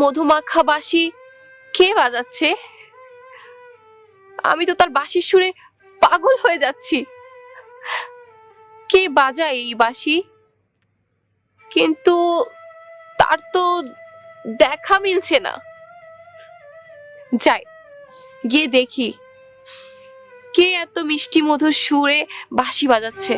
মধুমাখা বাঁশি কে বাজাচ্ছে? আমি তো তার বাঁশির সুরে পাগল হয়ে যাচ্ছি। কে বাজায় এই বাঁশি? কিন্তু তার তো দেখা মিলছে না। যাই, গিয়ে দেখি, কে এত মিষ্টি মধুর সুরে বাঁশি বাজাচ্ছে?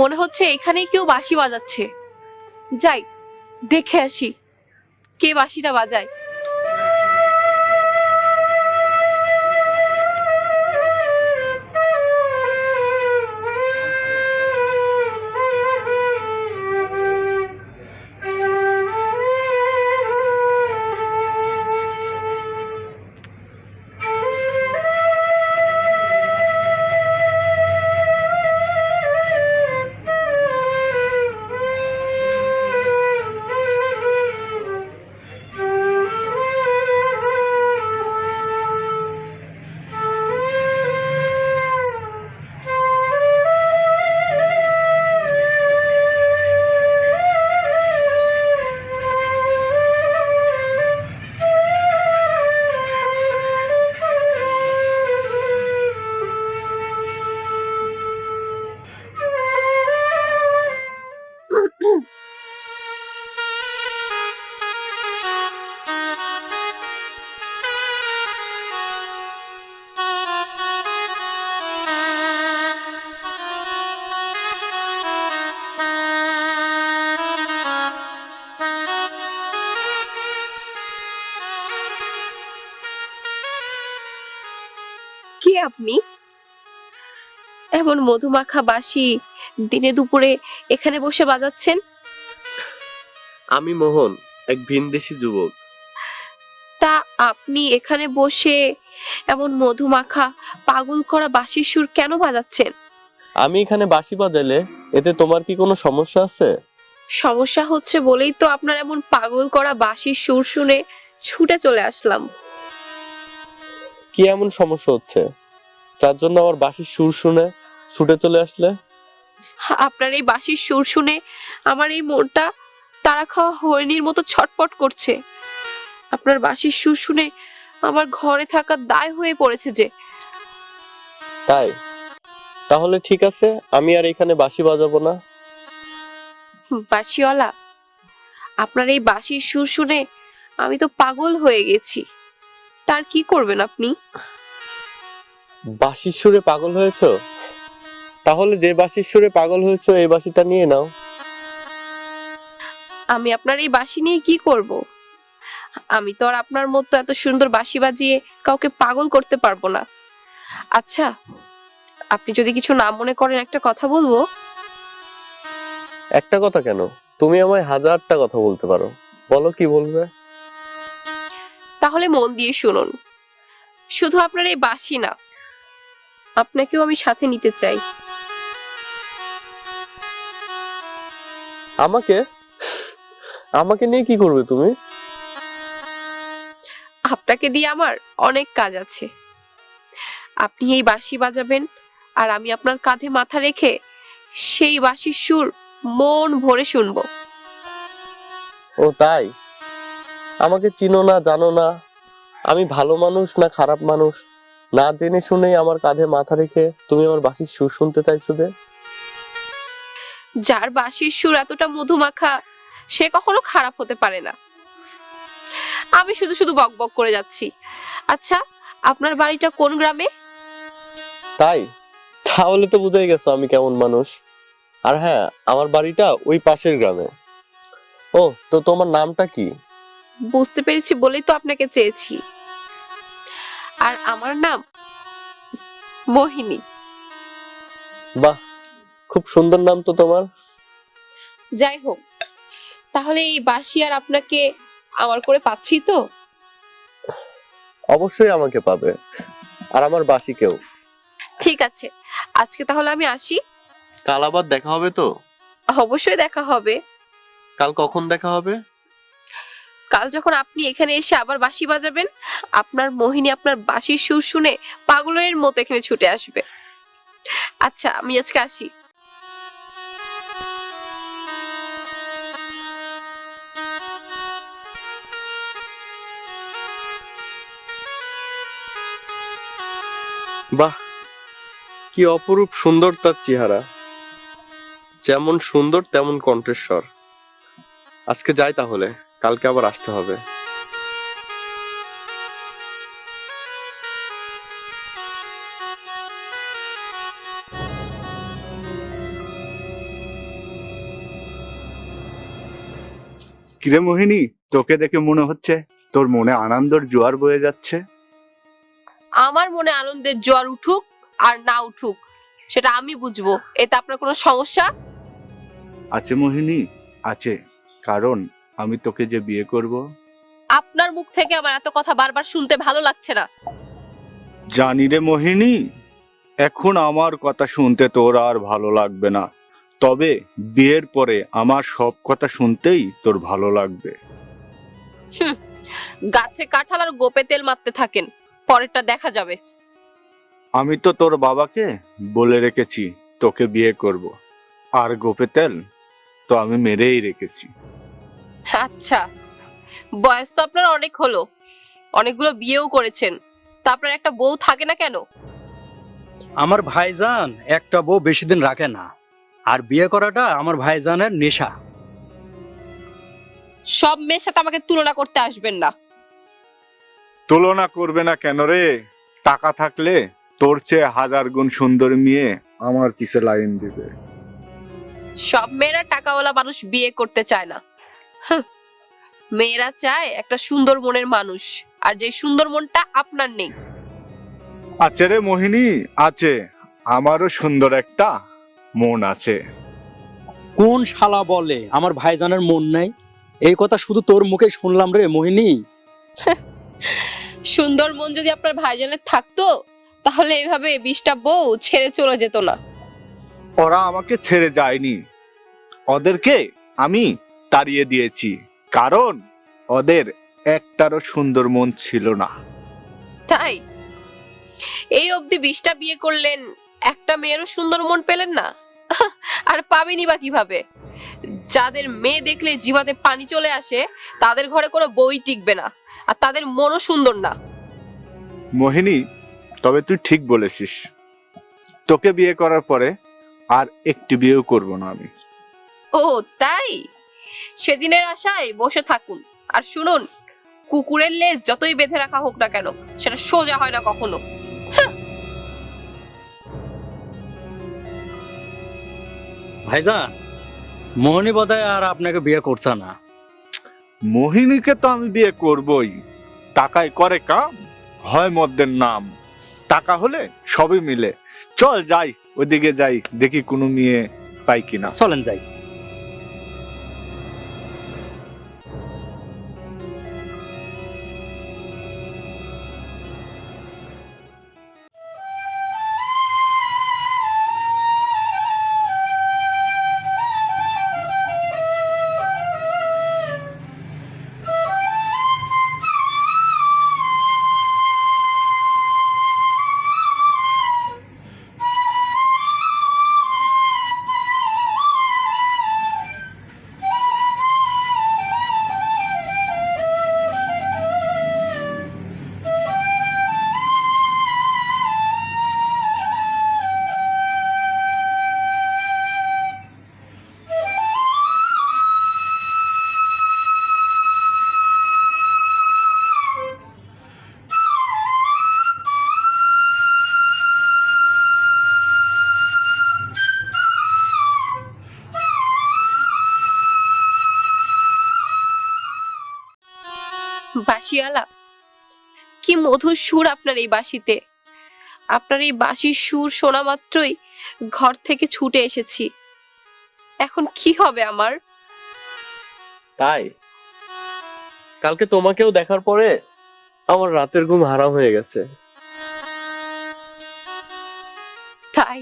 মনে হচ্ছে এখানেই কেউ বাঁশি বাজাচ্ছে। যাই দেখে আসি কে বাঁশিটা বাজায়। আপনি? এমন মধুমাখা বাঁশি দিনে দুপুরে এখানে বসে বাজাচ্ছেন? আমি মোহন এক ভিনদেশি যুবক। তা আপনি এখানে বসে এমন মধুমাখা পাগল করা বাঁশির সুর কেন বাজাচ্ছেন? আমি এখানে বাঁশি বাজাইলে এতে তোমার কি কোনো সমস্যা আছে? সমস্যা হচ্ছে বলেই তো আপনার এমন পাগল করা বাঁশির সুর শুনে ছুটে চলে আসলাম। কি এমন সমস্যা হচ্ছে? যার জন্য আমার বাঁশির সুর শুনে ছুটে চলে আসলে। আপনার এই বাঁশির সুর শুনে আমার এই মনটা তারা খাওয়া হরিণীর মতো ছটপট করছে। আপনার বাঁশির সুর শুনে আমার ঘরে থাকা দায় হয়ে পড়েছে যে। তাই? তাহলে ঠিক আছে আমি আর এখানে বাঁশি বাজাবো না। বাঁশিওয়ালা আপনার এই বাঁশির সুর শুনে আমি তো পাগল হয়ে গেছি। তার কি করবেন আপনি? বাঁশির সুরে পাগল হয়েছো? তাহলে যে বাঁশির সুরে পাগল হয়েছো এই বাঁশিটা নিয়ে নাও। আমি আপনার এই বাঁশি নিয়ে কি করব? আমি তো আর আপনার মতো এত সুন্দর বাঁশি বাজিয়ে কাউকে পাগল করতে পারব না। আচ্ছা আপনি যদি কিছু না মনে করেন একটা কথা বলব? একটা কথা কেন? তুমি আমায় হাজারটা কথা বলতে পারো। বলো কি বলবে? তাহলে মন দিয়ে শুনুন। শুধু আপনার এই বাঁশি না আপনাকেও আমি সাথে নিতে চাই। আমাকে? আমাকে নিয়ে কি করবে তুমি? আপনাকে দিয়ে আমার অনেক কাজ আছে। আপনি এই বাঁশি বাজাবেন আর আমি আপনার কাঁধে মাথা রেখে সেই বাঁশির সুর মন ভরে শুনব। ও তাই? আমাকে চিনো না জানো না। আমি ভালো মানুষ না খারাপ মানুষ? না জেনে শুনেই আমার কাঁধে মাথা রেখে তুমি আমার বাঁশির সুর শুনতে চাইছো যে? যার বাঁশির সুর এতটা মধুমাখা সে কখনো খারাপ হতে পারে না। আমি শুধু শুধু বক বক করে যাচ্ছি। আচ্ছা আপনার বাড়িটা কোন গ্রামে? তাই? তাহলে তো বুঝে গেছো আমি কেমন মানুষ। আর হ্যাঁ আমার বাড়িটা ওই পাশের গ্রামে। ও তো তোমার নামটা কি? বুঝতে পেরেছি বলেই তো আপনাকে চেয়েছি। আর আমার নাম মোহিনী। বাহ খুব সুন্দর নাম তো তোমার। যাই হোক তাহলে এই বাঁশি আর আপনাকে আমার করে পাচ্ছি তো? অবশ্যই আমাকে পাবে আর আমার বাসিকেও ঠিক আছে আজকে তাহলে আমি আসি। কাল আবার দেখা হবে তো? অবশ্যই দেখা হবে। কাল কখন দেখা হবে? কাল যখন আপনি এখানে এসে আবার বাঁশি বাজাবেন, আপনার মোহিনী আপনার বাঁশির সুর শুনে পাগলের মতো এখানে ছুটে আসবে। আচ্ছা আমি আজকে আসি। বাহ, কি অপরূপ সুন্দর তার চেহারা। যেমন সুন্দর, তেমন কণ্ঠস্বর। আজকে যাই তাহলে। কালকে আবার আসতে হবে। কিরে মোহিনী তোকে দেখে মনে হচ্ছে তোর মনে আনন্দের জোয়ার বয়ে যাচ্ছে? আমার মনে আনন্দের জোয়ার উঠুক আর না উঠুক সেটা আমি বুঝব। এতে আপনার কোনো সমস্যা? আছে মোহিনী আছে। কারণ আমি তোকে যে বিয়ে করব আপনার মুখ থেকে আমার এত কথা বারবার শুনতে ভালো লাগছে না। জানি রে মোহিনী এখন আমার কথা শুনতে তোর আর ভালো লাগবে না। তবে বিয়ের পরে আমার সব কথা শুনতেই তোর ভালো লাগবে। গাছে কাঁঠাল আর গোপে তেল মারতে থাকেন পরেরটা দেখা যাবে। আমি তো তোর বাবাকে বলে রেখেছি তোকে বিয়ে করব। আর গোপে তেল তো আমি মেরেই রেখেছি। আচ্ছা বয়স তো আপনার অনেক হলো। অনেকগুলো বিয়েও করেছেন। তা আপনার একটা বউ থাকে না কেন? আমার ভাইজান একটা বউ বেশি দিন রাখে না। আর বিয়ে করাটা আমার ভাইজানের নেশা। সব মেয়ের সাথে আমাকে তুলনা করতে আসবেন না। তুলনা করবে না কেন রে? টাকা থাকলে তোর চেয়ে হাজার গুণ সুন্দর মেয়ে আমার পিছে লাইন দিবে। সব মেয়েরা টাকাওয়ালা মানুষ বিয়ে করতে চায় না। মেয়েরা চায় একটা সুন্দর মনের মানুষ আর যে সুন্দর মনটা আপনার নেই। আছে রে মোহিনী আছে। আমারও সুন্দর একটা মন আছে। কোন শালা বলে আমার ভাইজানের মন নাই? এই কথা শুধু তোর মুখে শুনলাম রে মোহিনী। সুন্দর মন যদি আপনার ভাইজানের থাকতো তাহলে এভাবে বিশটা বউ ছেড়ে চলে যেত না। ওরা আমাকে ছেড়ে যায়নি। ওদেরকে আমি তাড়িয়ে দিয়েছি। কারণ ওদের একটারও সুন্দর মন ছিল না। তাই? এই অবধি বিশটা বিয়ে করলেন একটা মেয়েরও সুন্দর মন পেলেন না? আর পাবেনি বা কীভাবে? যাদের মেয়ে দেখলে জিভাতে পানি চলে আসে তাদের ঘরে কোনো বই টিকবে না আর তাদের মনও সুন্দর না। মোহিনী তবে তুই ঠিক বলেছিস। তোকে বিয়ে করার পরে আর একটি বিয়েও করব না আমি। ও তাই? সেদিনের আশায় বসে থাকুন। আর শুনুন কুকুরের লেজ যতই বেঁধে রাখা হোক না কেন সেটা সোজা হয় না কখনো। ভাইজান মোহনী বোধহয় আর আপনাকে বিয়ে করছে না। মোহিনীকে তো আমি বিয়ে করবই। টাকায় করে কাম হয় মদ্যের নাম। টাকা হলে সবই মিলে। চল যাই ওদিকে যাই দেখি কোনো মেয়ে পাই কিনা। চলেন যাই। বাঁশিওয়ালা কি মধুর সুর আপনার এই বাঁশিতে। আপনার এই বাঁশির সুর শোনা মাত্রই ঘর থেকে ছুটে এসেছি। এখন কি হবে আমার? তাই? কালকে তোমাকেও দেখার পরে আমার রাতের ঘুম হারাম হয়ে গেছে। তাই?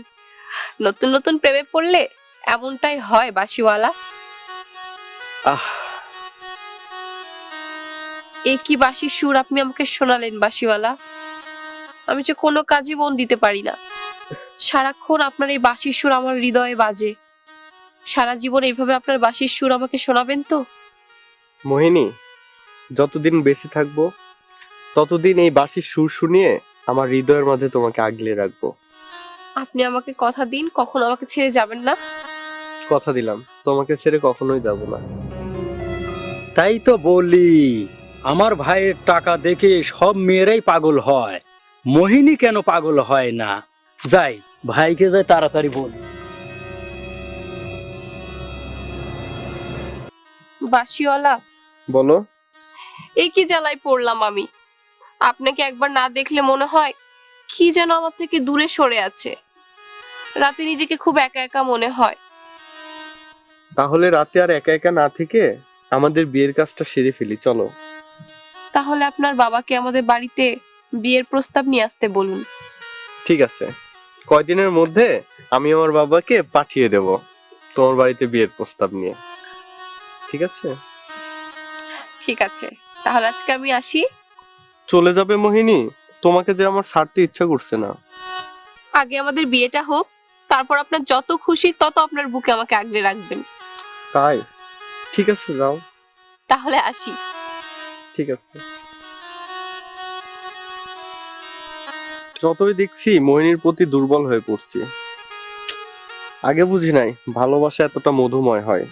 নতুন নতুন প্রেমে পড়লে এমনটাই হয় বাসিওয়ালা আহ এ কি বাঁশির সুর আপনি আমাকে শোনালেন বাসিওয়ালা? আমি যে কোনো কাজে মন দিতে পারি না। সারাক্ষণ আপনার এই বাসির সুর আমার হৃদয়ে বাজে। সারা জীবন এইভাবে আপনার বাসির সুর আমাকে শোনাবেন তো? মোহিনী যতদিন বেঁচে থাকব ততদিন এই বাসির সুর শুনিয়ে আমার হৃদয়ের মাঝে তোমাকে আগলে রাখব। আপনি আমাকে কথা দিন কখন আমাকে ছেড়ে যাবেন না? কথা দিলাম তোমাকে ছেড়ে কখনোই যাব না। তাই তো বলি আমার ভাইয়ের টাকা দেখে সব মেয়েরাই পাগল হয়। মোহিনী কেন পাগল হয় না? যাই ভাইকে যাই তাড়াতাড়ি বল। বাঁশিওয়ালা বলো। এই কি জ্বালায় পড়লাম আমি? আপনাকে একবার না দেখলে মনে হয় কি যেন আমার থেকে দূরে সরে আছে। রাতে নিজেকে খুব একা একা মনে হয়। তাহলে রাতে আর একা একা না থেকে আমাদের বিয়ের কাজটা সেরে ফেলি চলো। তাহলে আপনার বাবাকে আমাদের বাড়িতে বিয়ের প্রস্তাব নিয়ে আসতে বলুন। ঠিক আছে। কয়দিনের মধ্যে আমি আমার বাবাকে পাঠিয়ে দেব তোমার বাড়িতে বিয়ের প্রস্তাব নিয়ে। ঠিক আছে? ঠিক আছে। তাহলে আজকে আমি আসি। চলে যাবে মোহিনী। তোমাকে যে আমার ছাড়তে ইচ্ছা করছে না। আগে আমাদের বিয়েটা হোক তারপর আপনার যত খুশি তত আপনার বুকে আমাকে আগলে রাখবেন। তাই? ঠিক আছে যাও। তাহলে আসি। ঠিক আছে। যতই দেখছি মোহিনীর প্রতি দুর্বল হয়ে পড়ছি। আগে বুঝি নাই, ভালোবাসা এতটা মধুময় হয়।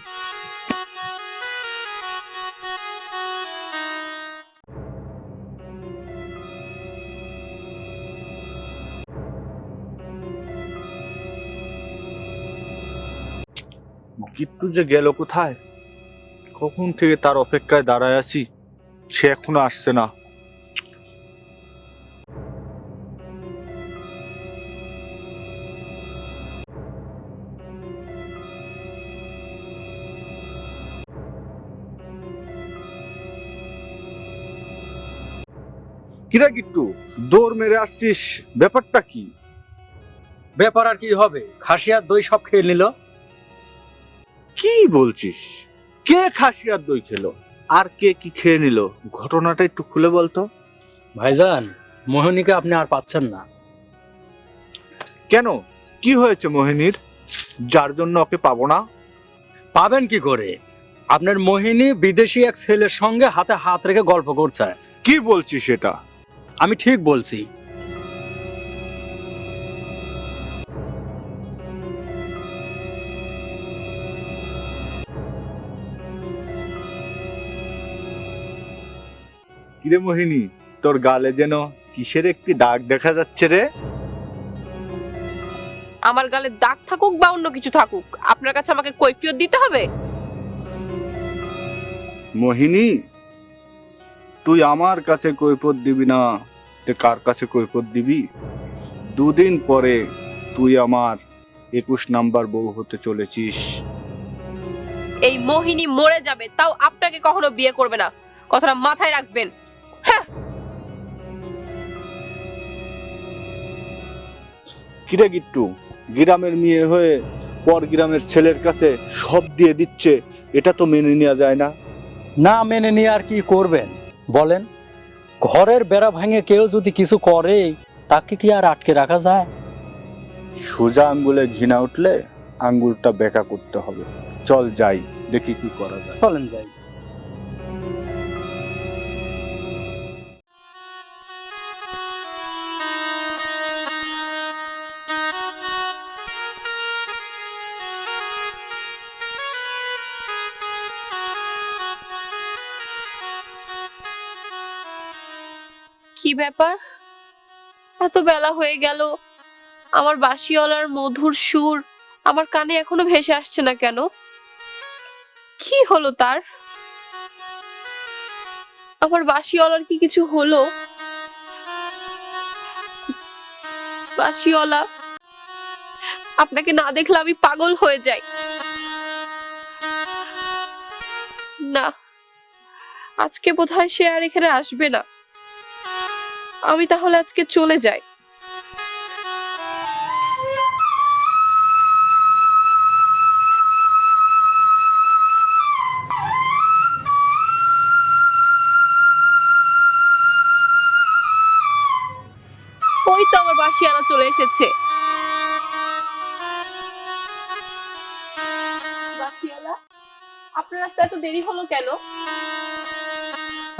গিট্টু যে গেল কোথায়? কখন থেকে তার অপেক্ষায় দাঁড়ায় আছি? সে এখনও আসছে না। কিরা গিট্টু দৌড় মেরে আসছিস ব্যাপারটা কি? ব্যাপার আর কি হবে? খাসিয়ার দই সব খেয়ে নিল। কি বলছিস? কে খাসিয়ার দই খেলো? আর কে কি খেয়ে নিল? ঘটনাটা একটু খুলে বলতো। ভাইজান মোহিনীকে আপনি আর পাচ্ছেন না। কেন? কি হয়েছে মোহিনীর? যার জন্য ওকে পাবো না? পাবেন কি করে? আপনার মোহিনী বিদেশি এক ছেলের সঙ্গে হাতে হাত রেখে গল্প করছে। কি বলছিস সেটা? আমি ঠিক বলছি। কিরে মোহিনী তোর গালে যেন কিসের একটি দাগ দেখা যাচ্ছে রে? আমার গালে দাগ থাকুক বা অন্য কিছু থাকুক আপনার কাছে আমাকে কৈফিয়ত দিতে হবে? মোহিনী তুই আমার কাছে কৈফত দিবি না তুই কার কাছে কৈফত দিবি? দুদিন পরে তুই আমার একুশ নাম্বার বউ হতে চলেছিস। এই মোহিনী মরে যাবে তাও আপনাকে কখনো বিয়ে করবে না। কথাটা মাথায় রাখবেন। কিরে গিট্টু গ্রামের মেয়ে হয়ে পর গ্রামের ছেলের কাছে সব দিয়ে দিচ্ছে এটা তো মেনে নেওয়া যায় না। না মেনে নিয়ে আর কি করবেন? বলেন ঘরের বেড়া ভাঙে কেউ যদি কিছু করে তাকে কি আর আটকে রাখা যায়? সোজা আঙ্গুলে ঘৃণা উঠলে আঙ্গুলটা বেঁকা করতে হবে। চল যাই দেখি কি করা যায়। চলেন যাই। ব্যাপার? এত বেলা হয়ে গেল। আমার বাঁশিওয়ালার মধুর সুর আমার কানে এখনও ভেসে আসছে না কেন? কি হলো তার? আমার বাঁশিওয়ালার কি কিছু হলো? বাঁশিওয়ালা, আপনাকে না দেখলে আমি পাগল হয়ে যাই। না, আজকে বোধহয় সে আর এখানে আসবে না। আমি তাহলে আজকে চলে যাই। ওই তো আমার বাসিয়ানা চলে এসেছে। বাসিয়ালা আপনার রাস্তায় এত দেরি হলো কেন?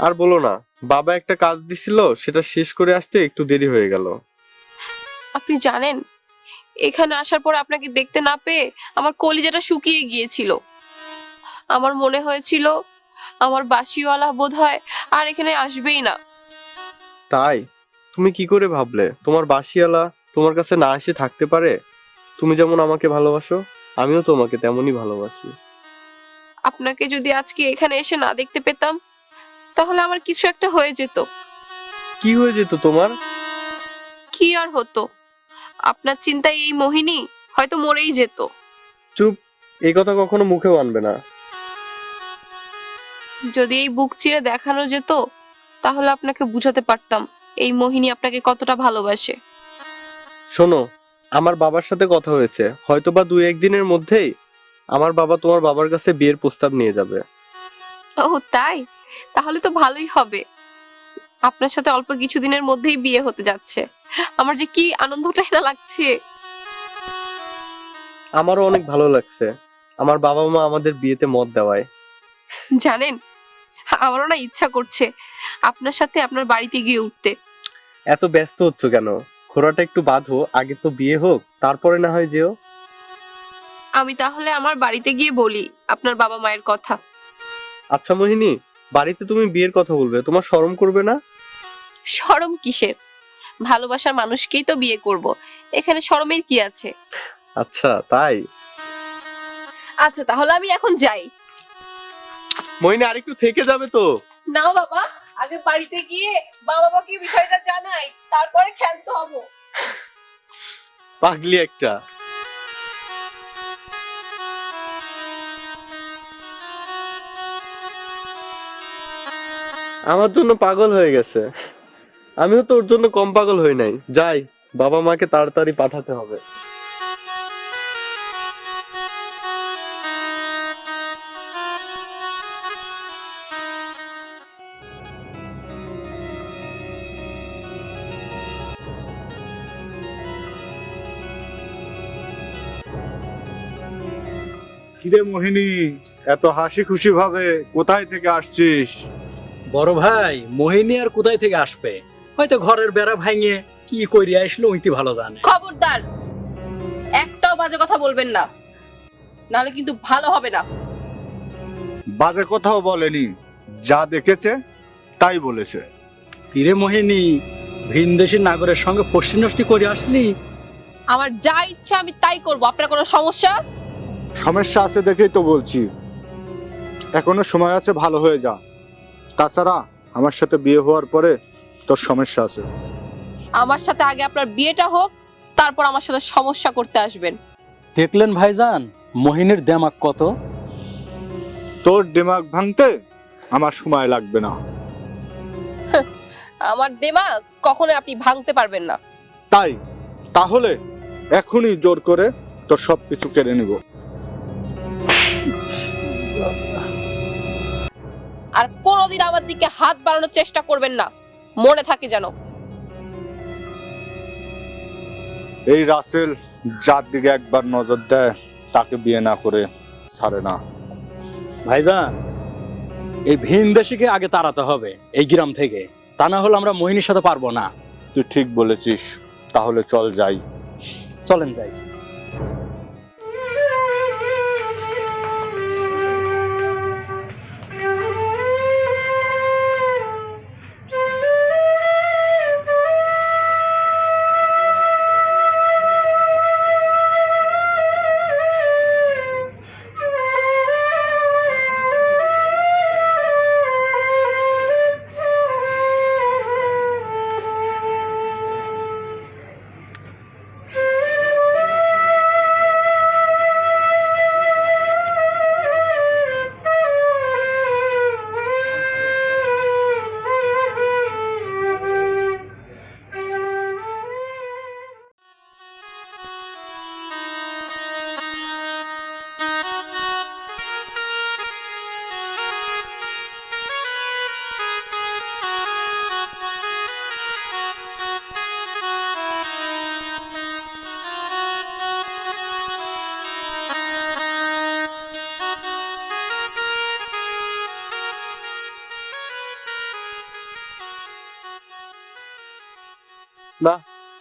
আর বলো না। বাবা একটা কাজ দিছিল সেটা শেষ করে আসতে একটু দেরি হয়ে গেল। আপনি জানেন এখানে আসার পর আপনাকে দেখতে না পেয়ে আমার কলিজাটা শুকিয়ে গিয়েছিল। আমার মনে হয়েছিল আমার বাসিওয়ালা বোধ হয় আর এখানে আসবেই না। তাই? তুমি কি করে ভাবলে? তোমার বাসিয়ালা তোমার কাছে না এসে থাকতে পারে? তুমি যেমন আমাকে ভালোবাসো আমিও তোমাকে তেমনই ভালোবাসি। আপনাকে যদি আজকে এখানে এসে না দেখতে পেতাম তাহলে আমার কিছু একটা হয়ে যেত। কি হয়ে যেত তোমার? কি আর হতো? আপনার চিন্তায় এই মোহিনী হয়তো মরেই যেত। চুপ এই কথা কখনো মুখেও আনবে না। যদি এই বুক চিরে দেখানো যেত তাহলে আপনাকে বুঝাতে পারতাম এই মোহিনী আপনাকে কতটা ভালোবাসে। শোনো আমার বাবার সাথে কথা হয়েছে। হয়তোবা দুই একদিনের মধ্যেই আমার বাবা তোমার বাবার কাছে বিয়ের প্রস্তাব নিয়ে যাবে। ও তাই? তাহলে তো ভালোই হবে। আপনার সাথে অল্প কিছুদিনের মধ্যেই বিয়ে হতে যাচ্ছে। আমার যে কি আনন্দটাই না লাগছে। আমারও অনেক ভালো লাগছে। আমার বাবা মা আমাদের বিয়েতে মত দেওয়ায়। জানেন আমারও না ইচ্ছা করছে আপনার সাথে আপনার বাড়িতে গিয়ে উঠতে। এত ব্যস্ত হচ্ছ কেন? ঘোড়াটা একটু বাঁধো আগে তো বিয়ে হোক তারপরে না হয় যেও। আমি তাহলে আমার বাড়িতে গিয়ে বলি আপনার বাবা মায়ের কথা। আচ্ছা মোহিনী বাড়িতে তুমি বিয়ের কথা বলবে তোমার শরম করবে না? শরম কিসের? ভালোবাসার মানুষকেই তো বিয়ে করব। এখানে শরমের কি আছে? আচ্ছা তাই? আচ্ছা তাহলে আমি এখন যাই। মোহিনী আরেকটু থেকে যাবে তো? না বাবা আগে বাড়িতে গিয়ে বাবা মাকে বিষয়টা জানাই তারপরে খেলতে হব। পাগলি একটা। আমার জন্য পাগল হয়ে গেছে। আমিও তো ওর জন্য কম পাগল হই নাই। যাই, বাবা মাকে তাড়াতাড়ি পাঠাতে হবে। কিরে মোহিনী, এত হাসি খুশি ভাবে কোথায় থেকে আসছিস? বড় ভাই মোহিনী আর কোথায় থেকে আসবে? হয়তো ঘরের বেড়া ভাঙে কি করি আসলো ওইটি ভালো জানে। খবরদার একটাও বাজে কথা বলবেন না। নাহলে কিন্তু ভালো হবে না। বাজে কথাও বলেনি। যা দেখেছে তাই বলেছে। তীরে মোহিনী ভিনদেশী নাগরের সঙ্গে পশ্চিম নষ্টি করে আসলি? আমার যা ইচ্ছা আমি তাই করব। আপনার কোনো সমস্যা? সমস্যা আছে দেখেই তো বলছি। এখনও সময় আছে ভালো হয়ে যা। তাছাড়া আমার সাথে বিয়ে হওয়ার পরে তোর সমস্যা আছে। আমার সাথে আগে আপনার বিয়েটা হোক তারপর আমার সাথে সমস্যা করতে আসবেন। দেখলেন ভাইজান মোহিনীর দেমাক কত? তোর দিমাগ ভাঙতে আমার সময় লাগবে না। আমার দেমাগ কখনো আপনি ভাঙতে পারবেন না। তাই তাহলে এখনই জোর করে তোর সবকিছু কেড়ে নিব। আর কোনোদিন আমার দিকে হাত বাড়ানোর চেষ্টা করবেন না। মনে থাকে যেন। এই রাসেল যার দিকে একবার নজর দেয় তাকে বিয়ে না করে ছাড়ে না। ভাইজান এই ভিন দেশিকে আগে তাড়াতে হবে এই গ্রাম থেকে। তা না হলে আমরা মোহিনীর সাথে পারব না। তুই ঠিক বলেছিস তাহলে চল যাই। চলেন যাই।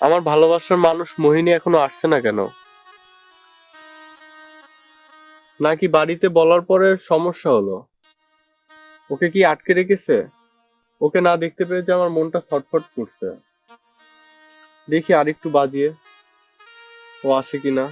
আমার ভালোবাসার মানুষ মোহিনী এখনও আসছে না কেন? নাকি বাড়িতে বলার পরে সমস্যা হলো? ওকে কি আটকে রেখেছে? ওকে না দেখতে পেয়ে যে আমার মনটা ছটফট করছে। দেখি আর একটু বাজিয়ে, ও আসে কিনা।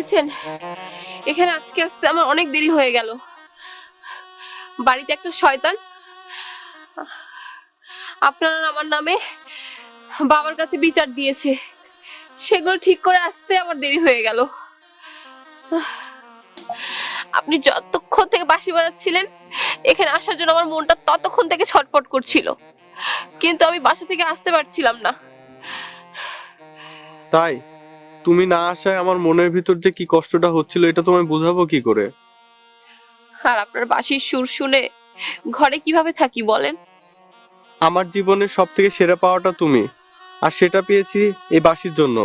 এসেছেন? এখানে আজকে আসতে আমার অনেক দেরি হয়ে গেল। বাড়িতে একটা শয়তান। আপনার আমার নামে বাবার কাছে বিচার দিয়েছে। সেগুলো ঠিক করে আসতে আমার দেরি হয়ে গেল। আপনি যতক্ষণ থেকে বাঁশি বাজাচ্ছিলেন, এখানে আসার জন্য আমার মনটা ততক্ষণ থেকে ছটফট করছিল। কিন্তু আমি বাসা থেকে আসতে পারছিলাম না। তাই? তুমি না আসায় আমার মনের ভিতর যে কি কষ্টটা হচ্ছিল এটা তোমায় বোঝাবো কি করে? আর আপনার বাঁশির সুর শুনে ঘরে কীভাবে থাকি বলেন? আমার জীবনের সব থেকে সেরা পাওয়াটা তুমি আর সেটা পেয়েছি এই বাসির জন্য।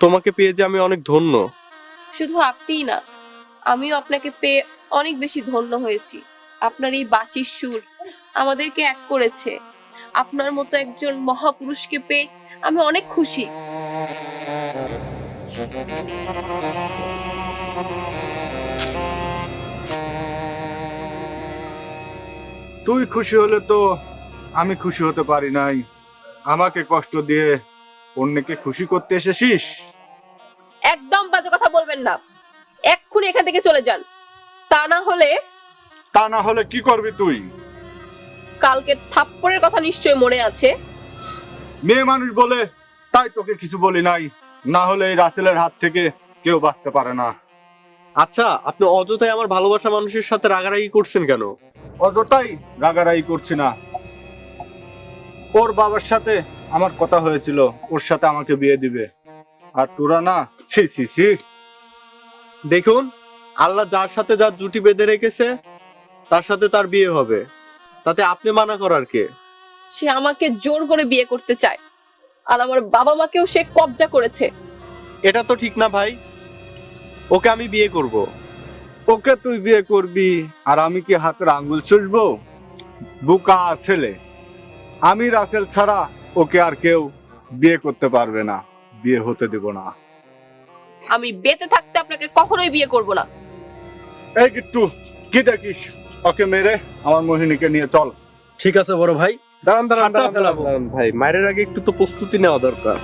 তোমাকে পেয়ে যে আমি অনেক ধন্য। শুধু আপনিই না আমিও আপনাকে পেয়ে অনেক বেশি ধন্য হয়েছি। আপনার এই বাঁশির সুর আমাদেরকে এক করেছে। আপনার মতো একজন মহাপুরুষকে পেয়ে আমি অনেক খুশি। তুই খুশি হলে তো আমি খুশি হতে পারি নাই। আমাকে কষ্ট দিয়ে অন্যকে খুশি করতে এসেছিস? একদম বাজে কথা বলবেন না। এক্ষুনি এখান থেকে চলে যান। তা না হলে তা না হলে কি করবি তুই? কালকে থাপ্পড়ের কথা নিশ্চয়ই মনে আছে। মেয়ে মানুষ বলে তাই তোকে কিছু বলি নাই। না হলে এই রাসেলের হাত থেকে কেউ বাঁচতে পারে না। আচ্ছা আপনি অযথাই আমার ভালোবাসা মানুষের সাথে রাগারাগি করছেন কেন? অতটাই রাগারাগি করছি না। ওর বাবার সাথে আমার কথা হয়েছিল ওর সাথে আমাকে বিয়ে দিবে। আর তোরা না ছি ছি ছি। দেখুন আল্লাহ যার সাথে যার জুটি বেঁধে রেখেছে তার সাথে তার বিয়ে হবে। তাতে আপনি মানা করার কে? সে আমাকে জোর করে বিয়ে করতে চায়। আর আমার বাবা মাকেও সে কবজা করেছে। এটা তো ঠিক না ভাই। ওকে আমি বিয়ে করব। ওকে তুই বিয়ে করবি আর আমি কি হাতের আঙ্গুল চুষবো? বুকা ছেলে। আমি রাসেল ছাড়া ওকে আর কেউ বিয়ে করতে পারবে না বিয়ে হতে দেব না। আমি বেঁচে থাকতে আপনাকে কখনোই বিয়ে করব না। এই গিট্টু কি দেখিস? ওকে মেরে আমার মোহিনীকে নিয়ে চল। ঠিক আছে বড় ভাই। দাঁড়ান দাঁড়ান দাঁড়ান, ভাই মায়ের আগে একটু তো প্রস্তুতি নেওয়া দরকার।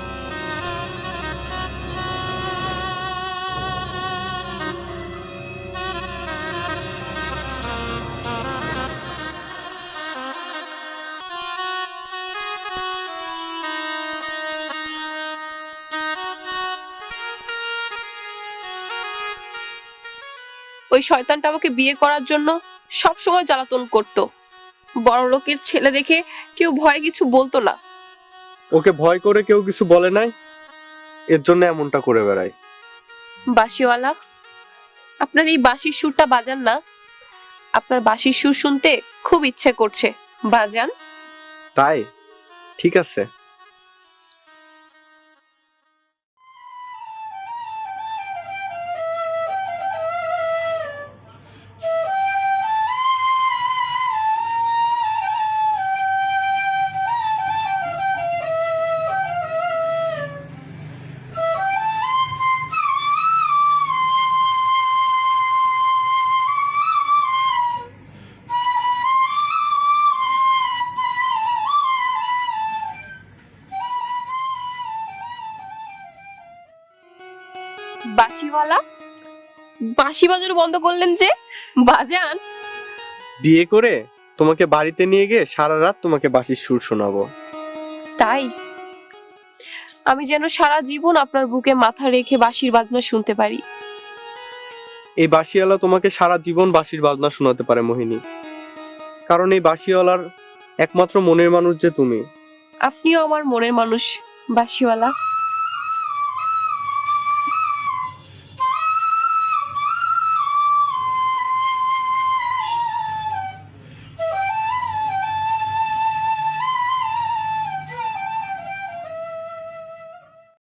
ওই শয়তানটা আমাকে বিয়ে করার জন্য সব সময় জ্বালাতন করত। বড় লোকের ছেলে দেখে কেউ ভয়ে কিছু বলতো না। ওকে ভয় করে কেউ কিছু বলে নাই? এর জন্য এমনটা করে বেড়ায়। বাঁশিওয়ালা আপনার এই বাঁশির সুরটা বাজান না? আপনার বাঁশির সুর শুনতে খুব ইচ্ছে করছে। বাজান? তাই? ঠিক আছে। বাঁশিওয়ালা? বাঁশি বাজানো বন্ধ করলেন যে? বাজান। বিয়ে করে তোমাকে বাড়িতে নিয়ে গিয়ে সারা রাত তোমাকে বাঁশির সুর শোনাবো। তাই? আমি যেন সারা জীবন আপনার বুকে মাথা রেখে বাঁশির বাজনা শুনতে পারি। এই বাঁশিওয়ালা তোমাকে সারা জীবন বাঁশির বাজনা শোনাতে পারে মোহিনী। কারণ এই বাঁশিওয়ালার একমাত্র মনের মানুষ যে তুমি। আপনিও আমার মনের মানুষ বাঁশিওয়ালা।